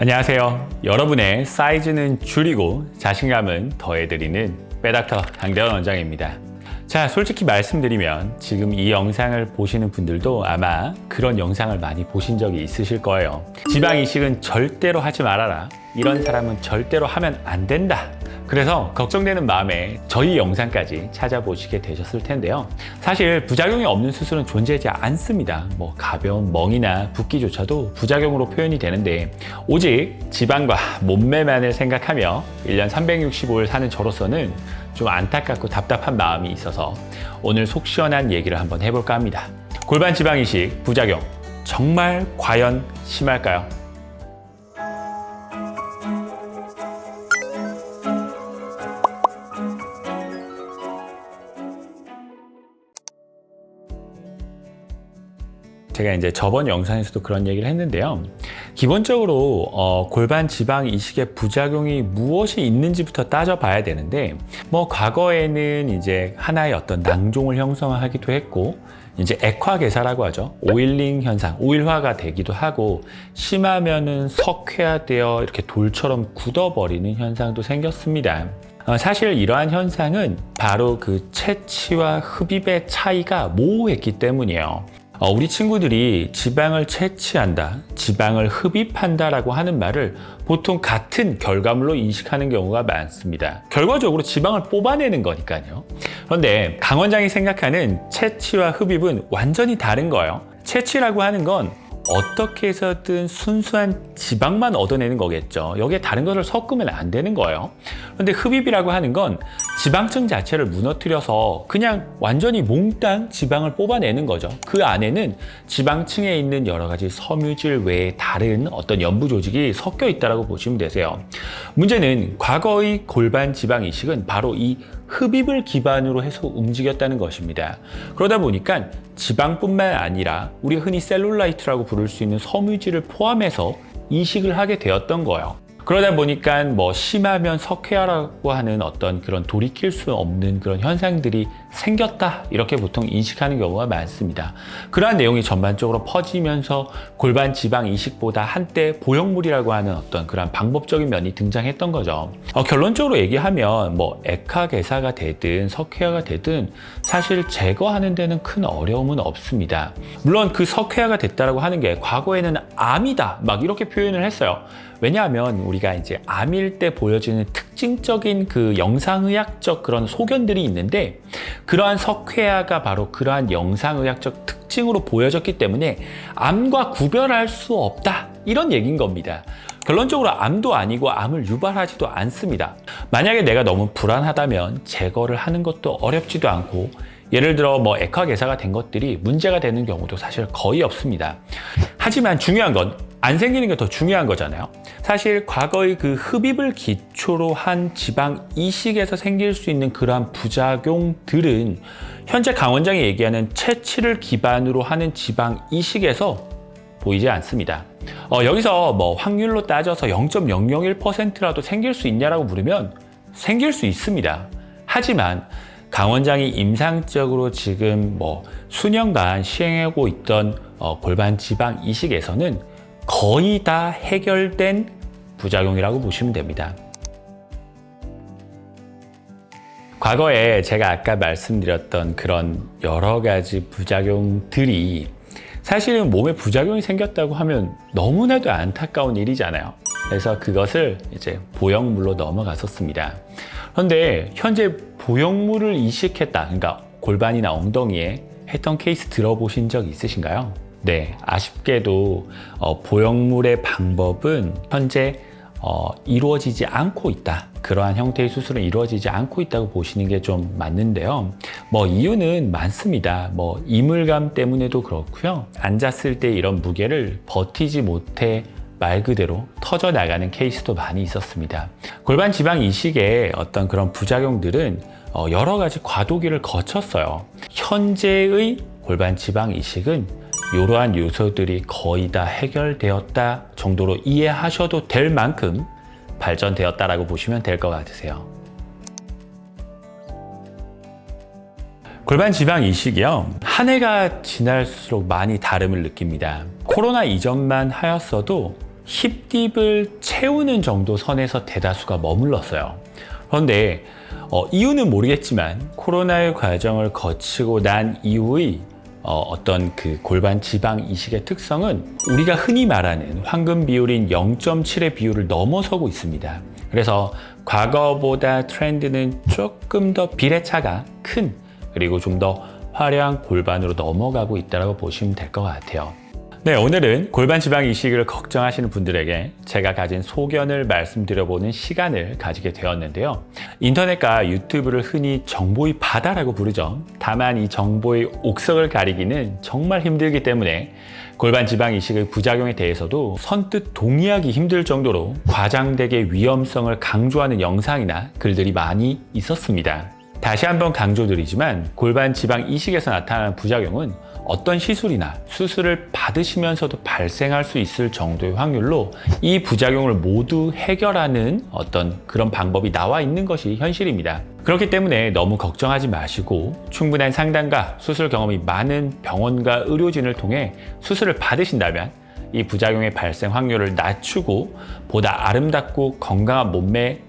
안녕하세요. 여러분의 사이즈는 줄이고 자신감은 더해드리는 빼닥터 강대원 원장입니다. 자, 솔직히 말씀드리면 지금 이 영상을 보시는 분들도 아마 그런 영상을 많이 보신 적이 있으실 거예요. 지방 이식은 절대로 하지 말아라. 이런 사람은 절대로 하면 안 된다. 그래서 걱정되는 마음에 저희 영상까지 찾아보시게 되셨을 텐데요. 사실 부작용이 없는 수술은 존재하지 않습니다. 뭐 가벼운 멍이나 붓기조차도 부작용으로 표현이 되는데 오직 지방과 몸매만을 생각하며 1년 365일 사는 저로서는 좀 안타깝고 답답한 마음이 있어서 오늘 속 시원한 얘기를 한번 해볼까 합니다. 골반 지방 이식 부작용 정말 과연 심할까요? 제가 이제 저번 영상에서도 그런 얘기를 했는데요. 기본적으로 어, 골반 지방 이식의 부작용이 무엇이 있는지부터 따져봐야 되는데, 뭐 과거에는 이제 하나의 어떤 낭종을 형성하기도 했고, 이제 액화계사라고 하죠. 오일링 현상, 오일화가 되기도 하고, 심하면은 석회화되어 이렇게 돌처럼 굳어버리는 현상도 생겼습니다. 어, 사실 이러한 현상은 바로 그 채취와 흡입의 차이가 모호했기 때문이에요. 어, 우리 친구들이 지방을 채취한다, 지방을 흡입한다라고 하는 말을 보통 같은 결과물로 인식하는 경우가 많습니다. 결과적으로 지방을 뽑아내는 거니까요. 그런데 강 원장이 생각하는 채취와 흡입은 완전히 다른 거예요. 채취라고 하는 건 어떻게 해서든 순수한 지방만 얻어내는 거겠죠. 여기에 다른 것을 섞으면 안 되는 거예요. 그런데 흡입이라고 하는 건 지방층 자체를 무너뜨려서 그냥 완전히 몽땅 지방을 뽑아내는 거죠. 그 안에는 지방층에 있는 여러 가지 섬유질 외에 다른 어떤 연부 조직이 섞여 있다고 보시면 되세요. 문제는 과거의 골반 지방 이식은 바로 이 흡입을 기반으로 해서 움직였다는 것입니다. 그러다 보니까 지방뿐만 아니라 우리 흔히 셀룰라이트라고 부를 수 있는 섬유질을 포함해서 이식을 하게 되었던 거예요. 그러다 보니까 뭐 심하면 석회화라고 하는 어떤 그런 돌이킬 수 없는 그런 현상들이 생겼다 이렇게 보통 인식하는 경우가 많습니다. 그러한 내용이 전반적으로 퍼지면서 골반 지방 이식보다 한때 보형물이라고 하는 어떤 그런 방법적인 면이 등장했던 거죠. 어, 결론적으로 얘기하면 뭐 액화계사가 되든 석회화가 되든 사실 제거하는 데는 큰 어려움은 없습니다. 물론 그 석회화가 됐다라고 하는 게 과거에는 암이다 막 이렇게 표현을 했어요. 왜냐하면 우리가 이제 암일 때 보여지는 특징적인 그 영상의학적 그런 소견들이 있는데 그러한 석회화가 바로 그러한 영상의학적 특징으로 보여졌기 때문에 암과 구별할 수 없다 이런 얘기인 겁니다. 결론적으로 암도 아니고 암을 유발하지도 않습니다. 만약에 내가 너무 불안하다면 제거를 하는 것도 어렵지도 않고 예를 들어 뭐 액화계사가 된 것들이 문제가 되는 경우도 사실 거의 없습니다. 하지만 중요한 건 안 생기는 게 더 중요한 거잖아요. 사실 과거의 그 흡입을 기초로 한 지방 이식에서 생길 수 있는 그러한 부작용들은 현재 강 원장이 얘기하는 채취를 기반으로 하는 지방 이식에서 보이지 않습니다. 어, 여기서 뭐 확률로 따져서 0.001%라도 생길 수 있냐라고 물으면 생길 수 있습니다. 하지만 강 원장이 임상적으로 지금 뭐 수년간 시행하고 있던 어, 골반 지방 이식에서는 거의 다 해결된 부작용이라고 보시면 됩니다. 과거에 제가 아까 말씀드렸던 그런 여러 가지 부작용들이 사실은 몸에 부작용이 생겼다고 하면 너무나도 안타까운 일이잖아요. 그래서 그것을 이제 보형물로 넘어갔었습니다. 그런데 현재 보형물을 이식했다. 그러니까 골반이나 엉덩이에 했던 케이스 들어보신 적 있으신가요? 네, 아쉽게도 어, 보형물의 방법은 현재 어, 이루어지지 않고 있다. 그러한 형태의 수술은 이루어지지 않고 있다고 보시는 게 좀 맞는데요. 뭐 이유는 많습니다. 뭐 이물감 때문에도 그렇고요. 앉았을 때 이런 무게를 버티지 못해 말 그대로 터져 나가는 케이스도 많이 있었습니다. 골반 지방 이식의 어떤 그런 부작용들은 어, 여러 가지 과도기를 거쳤어요. 현재의 골반 지방 이식은 이러한 요소들이 거의 다 해결되었다 정도로 이해하셔도 될 만큼 발전되었다라고 보시면 될 것 같으세요. 골반 지방 이식이요. 한 해가 지날수록 많이 다름을 느낍니다. 코로나 이전만 하였어도 힙딥을 채우는 정도 선에서 대다수가 머물렀어요. 그런데 어, 이유는 모르겠지만 코로나의 과정을 거치고 난 이후의 어, 떤그 골반 지방 이식의 특성은 우리가 흔히 말하는 황금 비율인 0.7의 비율을 넘어서고 있습니다. 그래서 과거보다 트렌드는 조금 더 비례차가 큰 그리고 좀 더 화려한 골반으로 넘어가고 있다고 보시면 될 것 같아요. 네, 오늘은 골반 지방 이식을 걱정하시는 분들에게 제가 가진 소견을 말씀드려보는 시간을 가지게 되었는데요. 인터넷과 유튜브를 흔히 정보의 바다라고 부르죠. 다만 이 정보의 옥석을 가리기는 정말 힘들기 때문에 골반 지방 이식의 부작용에 대해서도 선뜻 동의하기 힘들 정도로 과장되게 위험성을 강조하는 영상이나 글들이 많이 있었습니다. 다시 한번 강조드리지만 골반 지방 이식에서 나타나는 부작용은 어떤 시술이나 수술을 받으시면서도 발생할 수 있을 정도의 확률로 이 부작용을 모두 해결하는 어떤 그런 방법이 나와 있는 것이 현실입니다. 그렇기 때문에 너무 걱정하지 마시고 충분한 상담과 수술 경험이 많은 병원과 의료진을 통해 수술을 받으신다면 이 부작용의 발생 확률을 낮추고 보다 아름답고 건강한 몸매의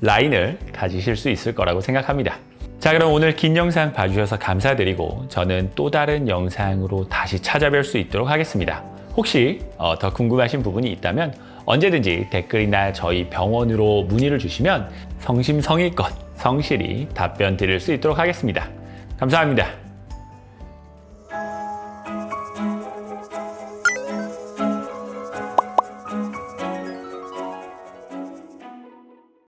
라인을 가지실 수 있을 거라고 생각합니다. 자, 그럼 오늘 긴 영상 봐주셔서 감사드리고 저는 또 다른 영상으로 다시 찾아뵐 수 있도록 하겠습니다. 혹시 어, 더 궁금하신 부분이 있다면 언제든지 댓글이나 저희 병원으로 문의를 주시면 성심성의껏 성실히 답변 드릴 수 있도록 하겠습니다. 감사합니다.